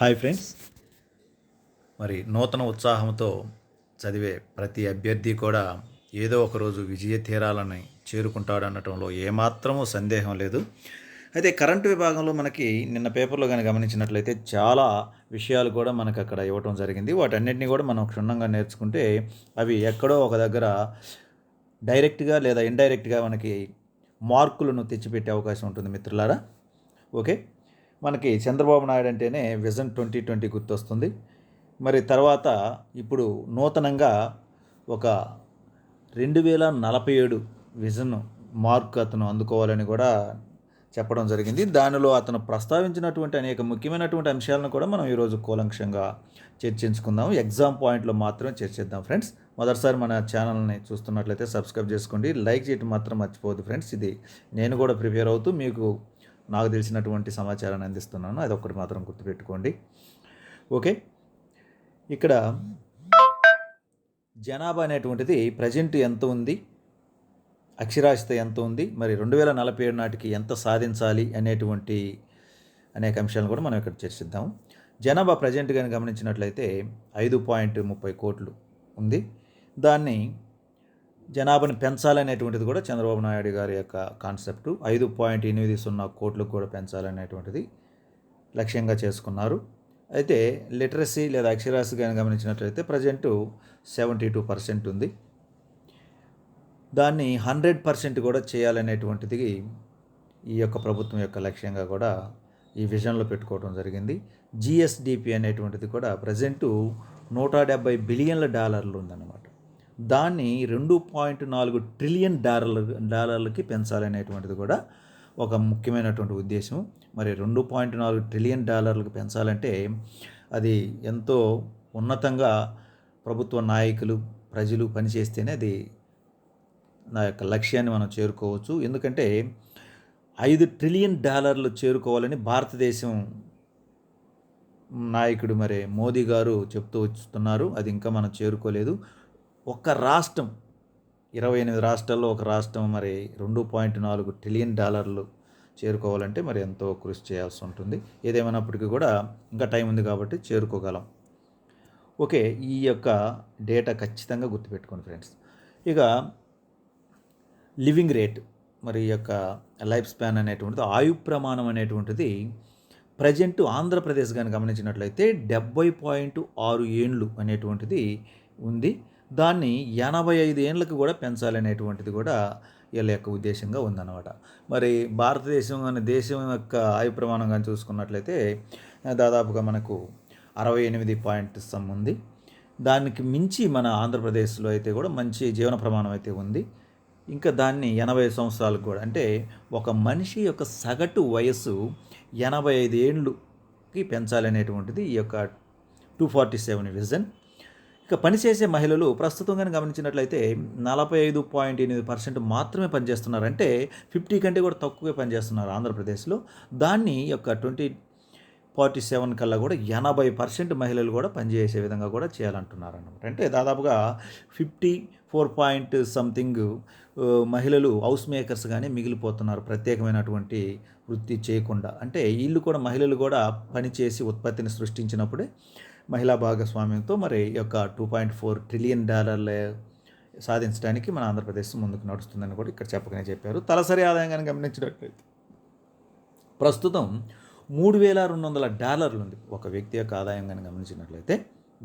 Hi friends మరి నూతన ఉత్సాహంతో చదివే ప్రతి అభ్యర్థి కూడా ఏదో ఒకరోజు విజయ తీరాలని చేరుకుంటాడు అనటంలో ఏమాత్రమూ సందేహం లేదు. అయితే కరెంటు విభాగంలో మనకి నిన్న పేపర్లో కానీ గమనించినట్లయితే చాలా విషయాలు కూడా మనకు అక్కడ ఇవ్వటం జరిగింది. వాటన్నిటిని కూడా మనం క్షుణ్ణంగా నేర్చుకుంటే అవి ఎక్కడో ఒక దగ్గర డైరెక్ట్గా లేదా ఇండైరెక్ట్గా మనకి మార్కులను తెచ్చిపెట్టే అవకాశం ఉంటుంది మిత్రులారా. ఓకే? మనకి చంద్రబాబు నాయుడు అంటేనే విజన్ ట్వంటీ ట్వంటీ గుర్తొస్తుంది. మరి తర్వాత ఇప్పుడు నూతనంగా ఒక రెండు వేల నలభై ఏడు విజన్ మార్క్ అతను అందుకోవాలని కూడా చెప్పడం జరిగింది. దానిలో అతను ప్రస్తావించినటువంటి అనేక ముఖ్యమైనటువంటి అంశాలను కూడా మనం ఈరోజు కూలంక్షంగా చర్చించుకుందాం. ఎగ్జామ్ పాయింట్లో మాత్రమే చర్చిద్దాం ఫ్రెండ్స్. మొదటిసారి మన ఛానల్ని చూస్తున్నట్లయితే సబ్స్క్రైబ్ చేసుకోండి. లైక్ చేయటం మాత్రం మర్చిపోవద్దు ఫ్రెండ్స్. ఇది నేను కూడా ప్రిపేర్ అవుతూ మీకు నాకు తెలిసినటువంటి సమాచారాన్ని అందిస్తున్నాను. అది ఒక్కటి మాత్రం గుర్తుపెట్టుకోండి. ఓకే? ఇక్కడ జనాభా అనేటువంటిది ప్రజెంట్ ఎంత ఉంది? అక్షరాస్యత ఎంత ఉంది? మరి రెండు వేల నలభై ఏడు నాటికి ఎంత సాధించాలి? అనేటువంటి అనేక అంశాలను కూడా మనం ఇక్కడ చర్చిద్దాం. జనాభా ప్రజెంట్ కానీ గమనించినట్లయితే ఐదు పాయింట్ ముప్పై కోట్లు ఉంది. దాన్ని జనాభాని పెంచాలనేటువంటిది కూడా చంద్రబాబు నాయుడు గారి యొక్క కాన్సెప్ట్. ఐదు పాయింట్ ఎనిమిది సున్నా కోట్లు కూడా పెంచాలనేటువంటిది లక్ష్యంగా చేసుకున్నారు. అయితే లిటరసీ లేదా అక్షరాస్యత కానీ గమనించినట్లయితే ప్రజెంట్ సెవెంటీ టూ పర్సెంట్ ఉంది. దాన్ని హండ్రెడ్ పర్సెంట్ కూడా చేయాలనేటువంటిది ఈ యొక్క ప్రభుత్వం యొక్క లక్ష్యంగా కూడా ఈ విజన్లో పెట్టుకోవడం జరిగింది. జిఎస్డిపి అనేటువంటిది కూడా ప్రజెంటు నూట డెబ్బై బిలియన్ల డాలర్లు ఉందన్నమాట. దాన్ని రెండు పాయింట్ నాలుగు ట్రిలియన్ డాలర్లు డాలర్లకి పెంచాలనేటువంటిది కూడా ఒక ముఖ్యమైనటువంటి ఉద్దేశం. మరి రెండు పాయింట్ నాలుగు ట్రిలియన్ డాలర్లకు పెంచాలంటే అది ఎంతో ఉన్నతంగా ప్రభుత్వ నాయకులు ప్రజలు పనిచేస్తేనే అది నా యొక్క లక్ష్యాన్ని మనం చేరుకోవచ్చు. ఎందుకంటే ఐదు ట్రిలియన్ డాలర్లు చేరుకోవాలని భారతదేశం నాయకుడు మరి మోదీ గారు చెప్తూ వస్తున్నారు. అది ఇంకా మనం చేరుకోలేదు. ఒక్క రాష్ట్రం ఇరవై ఎనిమిది రాష్ట్రాల్లో ఒక రాష్ట్రం మరి రెండు పాయింట్ నాలుగు ట్రిలియన్ డాలర్లు చేరుకోవాలంటే మరి ఎంతో కృషి చేయాల్సి ఉంటుంది. ఏదేమైనప్పటికీ కూడా ఇంకా టైం ఉంది కాబట్టి చేరుకోగలం. ఓకే ఈ యొక్క డేటా ఖచ్చితంగా గుర్తుపెట్టుకోండి ఫ్రెండ్స్. ఇక లివింగ్ రేట్ మరి ఈ యొక్క లైఫ్ స్పాన్ అనేటువంటిది ఆయు ప్రమాణం అనేటువంటిది ప్రజెంట్ ఆంధ్రప్రదేశ్ కానీ గమనించినట్లయితే డెబ్బై పాయింట్ ఆరు ఏండ్లు అనేటువంటిది ఉంది. దాన్ని ఎనభై ఐదు ఏండ్లకు కూడా పెంచాలనేటువంటిది కూడా వీళ్ళ యొక్క ఉద్దేశంగా ఉందన్నమాట. మరి భారతదేశం అనే దేశం యొక్క ఆయు ప్రమాణం కానీ చూసుకున్నట్లయితే దాదాపుగా మనకు అరవై ఎనిమిది పాయింట్ సమ్ ఉంది. దానికి మించి మన ఆంధ్రప్రదేశ్లో అయితే కూడా మంచి జీవన ప్రమాణం అయితే ఉంది. ఇంకా దాన్ని ఎనభై సంవత్సరాలకు కూడా అంటే ఒక మనిషి యొక్క సగటు వయస్సు ఎనభై ఐదు ఏండ్లుకి పెంచాలనేటువంటిది ఈ యొక్క టూ ఫార్టీ సెవెన్ విజన్. ఇక పనిచేసే మహిళలు ప్రస్తుతం కానీ గమనించినట్లయితే నలభై ఐదు పాయింట్ ఎనిమిది పర్సెంట్ మాత్రమే పనిచేస్తున్నారంటే ఫిఫ్టీ కంటే కూడా తక్కువే పనిచేస్తున్నారు ఆంధ్రప్రదేశ్లో. దాన్ని యొక్క ట్వంటీ ఫార్టీ సెవెన్ కల్లా కూడా ఎనభై పర్సెంట్ మహిళలు కూడా పనిచేసే విధంగా కూడా చేయాలంటున్నారు అన్నమాట అంటే దాదాపుగా ఫిఫ్టీ ఫోర్ పాయింట్ సంథింగ్ మహిళలు హౌస్ మేకర్స్ కానీ మిగిలిపోతున్నారు ప్రత్యేకమైనటువంటి వృత్తి చేయకుండా. అంటే వీళ్ళు కూడా మహిళలు కూడా పనిచేసి ఉత్పత్తిని సృష్టించినప్పుడే మహిళా భాగస్వామ్యంతో మరి ఈ యొక్క టూ పాయింట్ ఫోర్ ట్రిలియన్ డాలర్ల సాధించడానికి మన ఆంధ్రప్రదేశ్ ముందుకు నడుస్తుందని కూడా ఇక్కడ చెప్పకనే చెప్పారు. తలసరి ఆదాయం కానీ గమనించినట్లయితే ప్రస్తుతం మూడు వేల రెండు వందల డాలర్లు ఉంది. ఒక వ్యక్తి యొక్క ఆదాయం కానీ గమనించినట్లయితే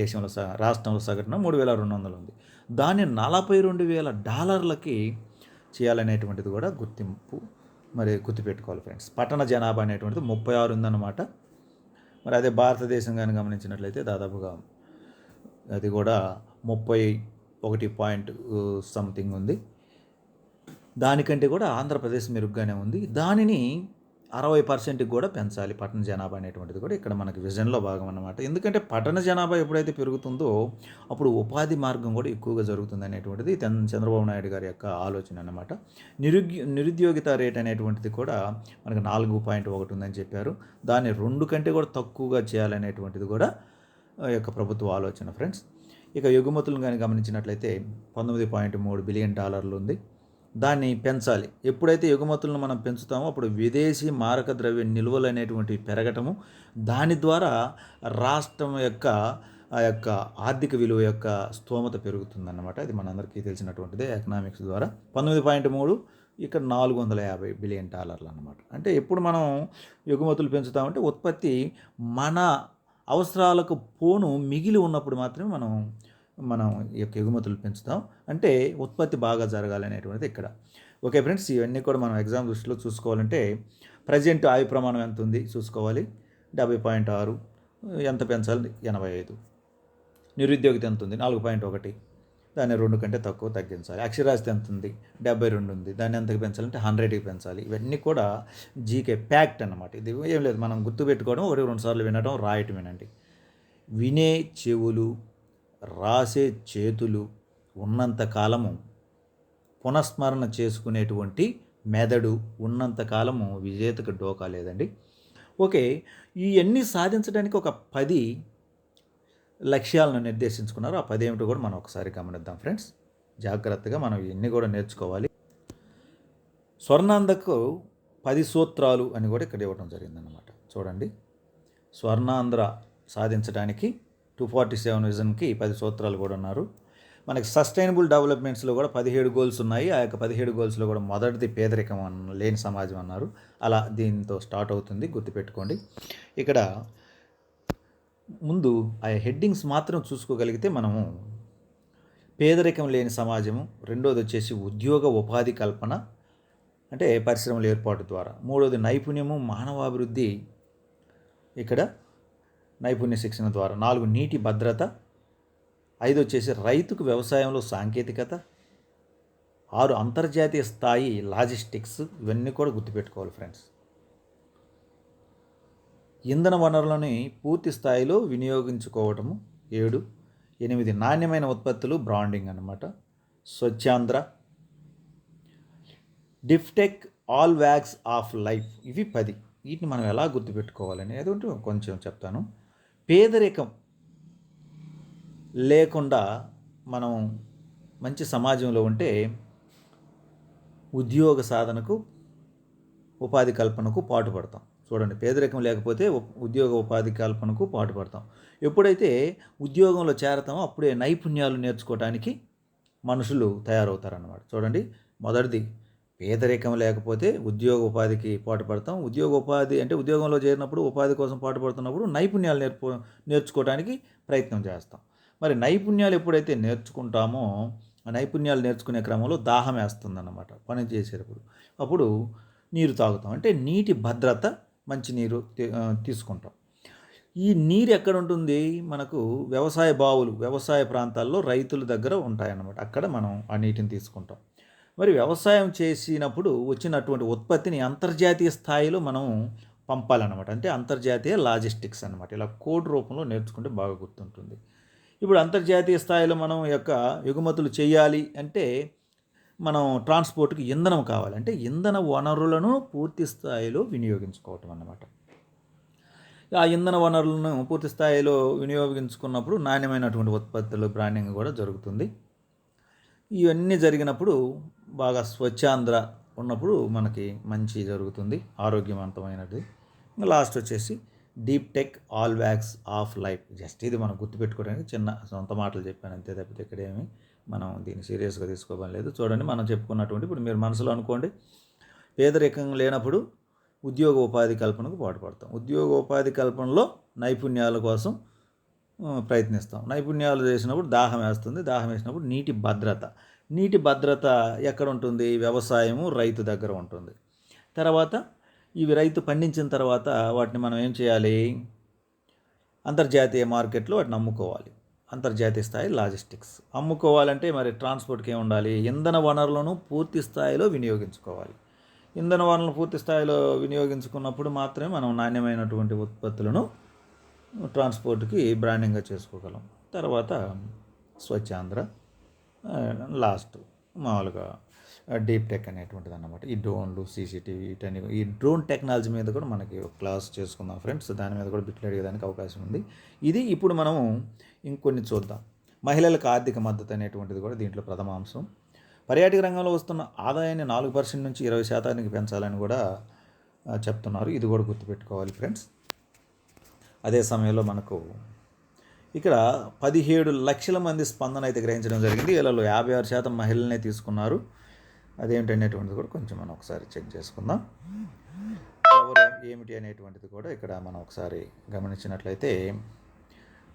దేశంలో స రాష్ట్రంలో సగటున మూడు వేల రెండు వందలు ఉంది. దాన్ని నలభై రెండు వేల డాలర్లకి చేయాలనేటువంటిది కూడా గుర్తింపు మరి గుర్తుపెట్టుకోవాలి ఫ్రెండ్స్. పట్టణ జనాభా అనేటువంటిది ముప్పై ఆరు ఉందన్నమాట. మరి అదే భారతదేశం కానీ గమనించినట్లయితే దాదాపుగా అది కూడా ముప్పై ఒకటి పాయింట్ సంథింగ్ ఉంది. దానికంటే కూడా ఆంధ్రప్రదేశ్ మెరుగ్గానే ఉంది. దానిని అరవై పర్సెంట్కి కూడా పెంచాలి పట్టణ జనాభా అనేటువంటిది కూడా ఇక్కడ మనకి విజన్లో భాగం అన్నమాట. ఎందుకంటే పట్టణ జనాభా ఎప్పుడైతే పెరుగుతుందో అప్పుడు ఉపాధి మార్గం కూడా ఎక్కువగా జరుగుతుంది అనేటువంటిది చంద్రబాబు నాయుడు గారి యొక్క ఆలోచన అన్నమాట. నిరుద్యో నిరుద్యోగిత రేట్ అనేటువంటిది కూడా మనకు నాలుగు పాయింట్ ఒకటి ఉందని చెప్పారు. దాన్ని రెండు కంటే కూడా తక్కువగా చేయాలనేటువంటిది కూడా యొక్క ప్రభుత్వ ఆలోచన ఫ్రెండ్స్. ఇక ఎగుమతులను కానీ గమనించినట్లయితే పంతొమ్మిది పాయింట్ మూడు బిలియన్ డాలర్లు ఉంది. దాన్ని పెంచాలి. ఎప్పుడైతే ఎగుమతులను మనం పెంచుతామో అప్పుడు విదేశీ మారక ద్రవ్య నిల్వలు అనేటువంటివి పెరగటము దాని ద్వారా రాష్ట్రం యొక్క ఆ యొక్క ఆర్థిక విలువ యొక్క స్తోమత పెరుగుతుందన్నమాట. అది మనందరికీ తెలిసినటువంటిదే ఎకనామిక్స్ ద్వారా. పంతొమ్మిది పాయింట్ మూడు ఇక్కడ నాలుగు వందల యాభై బిలియన్ డాలర్లు అనమాట అంటే ఎప్పుడు మనం ఎగుమతులు పెంచుతామంటే ఉత్పత్తి మన అవసరాలకు పోను మిగిలి ఉన్నప్పుడు మాత్రమే మనం మనం ఈ యొక్క ఎగుమతులు పెంచుతాం. అంటే ఉత్పత్తి బాగా జరగాలి అనేటువంటిది ఇక్కడ. ఓకే ఫ్రెండ్స్ ఇవన్నీ కూడా మనం ఎగ్జామ్ దృష్టిలో చూసుకోవాలంటే ప్రజెంట్ ఆయు ప్రమాణం ఎంత ఉంది చూసుకోవాలి. డెబ్బై పాయింట్ ఆరు ఎంత పెంచాలి? ఎనభై ఐదు. నిరుద్యోగిత ఎంత ఉంది నాలుగు పాయింట్ ఒకటి. దాన్ని రెండు కంటే తక్కువ తగ్గించాలి. అక్షరాస్యత ఎంత ఉంది డెబ్బై రెండు ఉంది. దాన్ని ఎంతకు పెంచాలంటే హండ్రెడ్కి పెంచాలి. ఇవన్నీ కూడా జీకే ప్యాక్ట్ అన్నమాట. ఇది ఏం లేదు. మనం గుర్తుపెట్టుకోవడం ఒకటి రెండు సార్లు వినడం రాయటం వినండి వినే చెవులు రాసే చేతులు ఉన్నంత కాలము పునఃస్మరణ చేసుకునేటువంటి మెదడు ఉన్నంత కాలము విజేతకు డోకా లేదండి. ఓకే ఇవన్నీ సాధించడానికి ఒక పది లక్ష్యాలను నిర్దేశించుకున్నారు ఆ పది ఏమిటో కూడా మనం ఒకసారి గమనిద్దాం ఫ్రెండ్స్. జాగ్రత్తగా మనం ఇవన్నీ కూడా నేర్చుకోవాలి. స్వర్ణాంధకు పది సూత్రాలు అని కూడా ఇక్కడ ఇవ్వడం జరిగిందనమాట చూడండి స్వర్ణాంధ్ర సాధించడానికి టూ ఫార్టీ సెవెన్ విజన్కి పది సూత్రాలు కూడా ఉన్నారు. మనకి సస్టైనబుల్ డెవలప్మెంట్స్లో కూడా పదిహేడు గోల్స్ ఉన్నాయి. ఆ యొక్క పదిహేడు గోల్స్లో కూడా మొదటిది పేదరికం అన్న లేని సమాజం అన్నారు. అలా దీంతో స్టార్ట్ అవుతుంది. గుర్తుపెట్టుకోండి. ఇక్కడ ముందు ఆ హెడ్డింగ్స్ మాత్రం చూసుకోగలిగితే మనము పేదరికం లేని సమాజము రెండోది వచ్చేసి ఉద్యోగ ఉపాధి కల్పన అంటే పరిశ్రమల ఏర్పాటు ద్వారా. మూడోది నైపుణ్యము మానవాభివృద్ధి. ఇక్కడ నైపుణ్య శిక్షణ ద్వారా. నాలుగు నీటి భద్రత. ఐదు వచ్చేసి రైతుకు వ్యవసాయంలో సాంకేతికత. ఆరు అంతర్జాతీయ స్థాయి లాజిస్టిక్స్. ఇవన్నీ కూడా గుర్తుపెట్టుకోవాలి ఫ్రెండ్స్. ఇంధన వనరులని పూర్తి స్థాయిలో వినియోగించుకోవటము. ఏడు ఎనిమిది నాణ్యమైన ఉత్పత్తులు బ్రాండింగ్ అన్నమాట. Swachhandhra. Deep tech all walks of life. ఇవి పది. వీటిని మనం ఎలా గుర్తుపెట్టుకోవాలని? ఏదో కొంచెం చెప్తాను. పేదరికం లేకుండా మనం మంచి సమాజంలో ఉంటే ఉద్యోగ సాధనకు ఉపాధి కల్పనకు పాటుపడతాం. చూడండి పేదరికం లేకపోతే ఉద్యోగ ఉపాధి కల్పనకు పాటుపడతాం. ఎప్పుడైతే ఉద్యోగంలో చేరతామో అప్పుడే నైపుణ్యాలు నేర్చుకోవడానికి మనుషులు తయారవుతారన్నమాట. చూడండి మొదటిది పేదరికం లేకపోతే ఉద్యోగ ఉపాధికి పాటుపడతాం. ఉద్యోగ ఉపాధి అంటే ఉద్యోగంలో చేరినప్పుడు ఉపాధి కోసం పాటుపడుతున్నప్పుడు నైపుణ్యాలు నేర్పు నేర్చుకోవడానికి ప్రయత్నం చేస్తాం. మరి నైపుణ్యాలు ఎప్పుడైతే నేర్చుకుంటామో ఆ నైపుణ్యాలు నేర్చుకునే క్రమంలో దాహం వేస్తుందన్నమాట పని చేసేటప్పుడు. అప్పుడు నీరు తాగుతాం. అంటే నీటి భద్రత మంచి నీరు తీసుకుంటాం. ఈ నీరు ఎక్కడ ఉంటుంది? మనకు వ్యవసాయ బావులు వ్యవసాయ ప్రాంతాల్లో రైతుల దగ్గర ఉంటాయన్నమాట. అక్కడ మనం ఆ నీటిని తీసుకుంటాం. మరి వ్యవసాయం చేసినప్పుడు వచ్చినటువంటి ఉత్పత్తిని అంతర్జాతీయ స్థాయిలో మనం పంపాలన్నమాట. అంటే అంతర్జాతీయ లాజిస్టిక్స్ అన్నమాట. ఇలా కోడ్ రూపంలో నేర్చుకుంటే బాగా గుర్తుంటుంది. ఇప్పుడు అంతర్జాతీయ స్థాయిలో మనం యొక్క ఎగుమతులు చేయాలి అంటే మనం ట్రాన్స్పోర్ట్కి ఇంధనం కావాలి. అంటే ఇంధన వనరులను పూర్తి స్థాయిలో వినియోగించుకోవటం అన్నమాట. ఆ ఇంధన వనరులను పూర్తి స్థాయిలో వినియోగించుకున్నప్పుడు నాణ్యమైనటువంటి ఉత్పత్తులు బ్రాండింగ్ కూడా జరుగుతుంది. ఇవన్నీ జరిగినప్పుడు బాగా స్వచ్ఛాంధ్ర ఉన్నప్పుడు మనకి మంచి జరుగుతుంది ఆరోగ్యవంతమైనది. ఇంకా లాస్ట్ వచ్చేసి deep tech all walks of life. Just ఇది మనం గుర్తుపెట్టుకోవడానికి చిన్న సొంత మాటలు చెప్పాను అంతే తప్పితే ఇక్కడేమి మనం దీన్ని సీరియస్గా తీసుకోవడం లేదు. చూడండి మనం చెప్పుకున్నటువంటి ఇప్పుడు మీరు మనసులో అనుకోండి పేదరికం లేనప్పుడు ఉద్యోగ ఉపాధి కల్పనకు పాటుపడతాం. ఉద్యోగ ఉపాధి కల్పనలో నైపుణ్యాల కోసం ప్రయత్నిస్తాం. నైపుణ్యాలు చేసినప్పుడు దాహం వేస్తుంది దాహం వేసినప్పుడు నీటి భద్రత. నీటి భద్రత ఎక్కడ ఉంటుంది? వ్యవసాయము రైతు దగ్గర ఉంటుంది. తర్వాత ఇవి రైతు పండించిన తర్వాత వాటిని మనం ఏం చేయాలి? అంతర్జాతీయ మార్కెట్లో వాటిని అమ్ముకోవాలి. అంతర్జాతీయ స్థాయి లాజిస్టిక్స్. అమ్ముకోవాలంటే మరి ట్రాన్స్పోర్ట్కి ఏమి ఉండాలి? ఇంధన వనరులను పూర్తి స్థాయిలో వినియోగించుకోవాలి. ఇంధన వనరులను పూర్తి స్థాయిలో వినియోగించుకున్నప్పుడు మాత్రమే మనం నాణ్యమైనటువంటి ఉత్పత్తులను ట్రాన్స్పోర్ట్కి బ్రాండింగ్గా చేసుకోగలం. తర్వాత స్వచ్ఛాంధ్ర లాస్ట్ మామూలుగా డీప్ టెక్ అనేటువంటిది అన్నమాట ఈ డ్రోన్లు సీసీటీవీ వీటన్ని ఈ డ్రోన్ టెక్నాలజీ మీద కూడా మనకి క్లాస్ చేసుకుందాం ఫ్రెండ్స్. దాని మీద కూడా బిట్లు అడిగేదానికి అవకాశం ఉంది. ఇది ఇప్పుడు మనము ఇంకొన్ని చూద్దాం. మహిళలకు ఆర్థిక మద్దతు అనేటువంటిది కూడా దీంట్లో ప్రథమ అంశం. పర్యాటక రంగంలో వస్తున్న ఆదాయాన్ని నాలుగు పర్సెంట్ నుంచి ఇరవై శాతానికి పెంచాలని కూడా చెప్తున్నారు. ఇది కూడా గుర్తుపెట్టుకోవాలి ఫ్రెండ్స్. అదే సమయంలో మనకు ఇక్కడ పదిహేడు లక్షల మంది స్పందన అయితే గ్రహించడం జరిగింది. వీళ్ళలో యాభై ఆరు శాతం మహిళలనే తీసుకున్నారు. అదేంటనేటువంటిది కూడా కొంచెం మనం ఒకసారి చెక్ చేసుకుందాం. ఎవరు ఏమిటి అనేటువంటిది కూడా ఇక్కడ మనం ఒకసారి గమనించినట్లయితే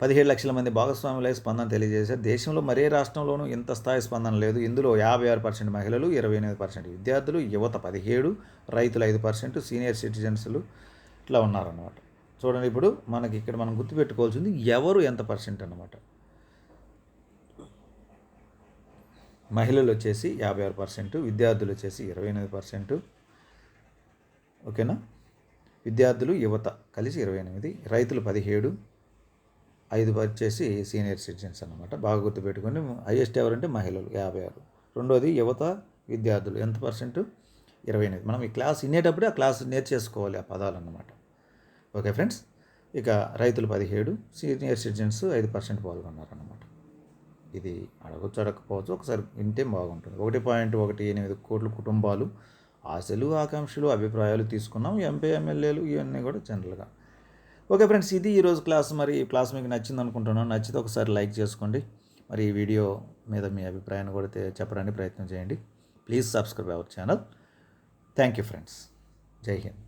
పదిహేడు లక్షల మంది భాగస్వాములై స్పందన తెలియజేశారు. దేశంలో మరే రాష్ట్రంలోనూ ఇంత స్థాయి స్పందన లేదు. ఇందులో యాభై ఆరు పర్సెంట్ మహిళలు ఇరవై ఎనిమిది పర్సెంట్ విద్యార్థులు యువత పదిహేడు రైతులు ఐదు పర్సెంట్ సీనియర్ సిటిజన్స్లు ఇట్లా ఉన్నారన్నమాట. చూడండి ఇప్పుడు మనకి ఇక్కడ మనం గుర్తుపెట్టుకోవాల్సింది ఎవరు ఎంత పర్సెంట్ అనమాట మహిళలు వచ్చేసి యాభై ఆరు పర్సెంట్ విద్యార్థులు వచ్చేసి ఇరవై ఎనిమిది పర్సెంట్. ఓకేనా? విద్యార్థులు యువత కలిసి ఇరవై ఎనిమిది రైతులు పదిహేడు ఐదు వచ్చేసి సీనియర్ సిటిజన్స్ అన్నమాట. బాగా గుర్తుపెట్టుకొని హైయెస్ట్ ఎవరంటే మహిళలు యాభై ఆరు. రెండోది యువత విద్యార్థులు ఎంత పర్సెంట్? ఇరవై ఎనిమిది. మనం ఈ క్లాస్ వినేటప్పుడే ఆ క్లాస్ నేర్చేసుకోవాలి ఆ పదాలు అన్నమాట. ఓకే ఫ్రెండ్స్ ఇక రైతులు పదిహేడు సీనియర్ సిటిజన్స్ ఐదు పర్సెంట్ పాల్గొన్నారన్నమాట. ఇది అడగచ్చు అడగకపోవచ్చు ఒకసారి వింటే బాగుంటుంది. ఒకటి పాయింట్ ఒకటి ఎనిమిది కోట్ల కుటుంబాలు ఆశలు ఆకాంక్షలు అభిప్రాయాలు తీసుకున్నాం ఎంపీ ఎమ్మెల్యేలు ఇవన్నీ కూడా జనరల్గా. ఓకే ఫ్రెండ్స్ ఇది ఈరోజు క్లాస్. మరి ఈ క్లాస్ మీకు నచ్చింది అనుకుంటున్నాను. నచ్చితే ఒకసారి లైక్ చేసుకోండి. మరి ఈ వీడియో మీద మీ అభిప్రాయాన్ని కూడా చెప్పడానికి ప్రయత్నం చేయండి. Please subscribe our channel. Thank you friends. జై హింద్.